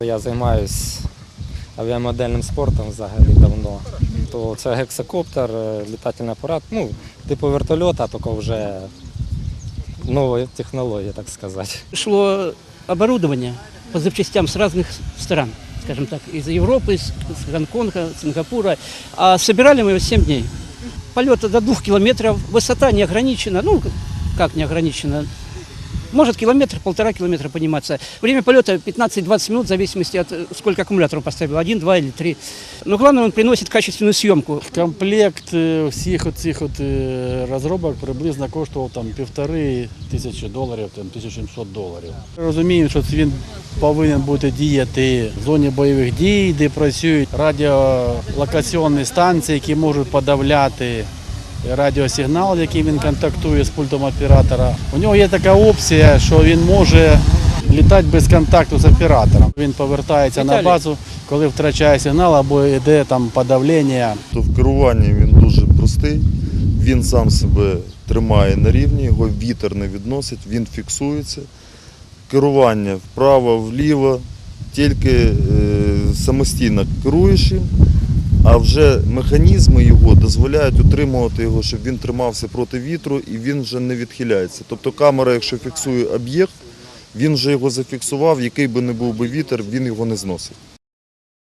Я займаюся авіамодельним спортом взагалі давно. То це гексакоптер, е, літательний апарат, ну, типу вертольота, тільки вже нова технологія, так сказати. шло оборудование по запчастям с разных стран, скажем так, из Европы, из из Гонконга, Сингапура. А собирали мы его 7 дней. Полет до двух километров, высота не ограничена, ну, как не ограничена, может километр, полтора километра подниматься. Время полета 15-20 минут, в зависимости от э, сколько аккумуляторов поставил, один, два или три. Но главное, он приносит качественную съемку. Комплект е, всіх оцих от е, розробок приблизно коштував там півтори тисячі доларів, там 1700 доларів. Розуміємо, що він повинен бути діяти в зоні бойових дій, де працюють радіолокаційні станції, які можуть подавляти радіосигнал, який він контактує з пультом оператора. У нього є така опція, що він може літати без контакту з оператором. Він повертається на базу, коли втрачає сигнал або йде там подавлення. То в керуванні він дуже простий, він сам себе тримає на рівні, його вітер не відносить, він фіксується. Керування вправо, вліво, тільки е, самостійно керуєш їм, а вже механізми його дозволяють утримувати його, щоб він тримався проти вітру і він вже не відхиляється. Тобто камера, якщо фіксує об'єкт, він вже його зафіксував, який би не був би вітер, він його не зносить.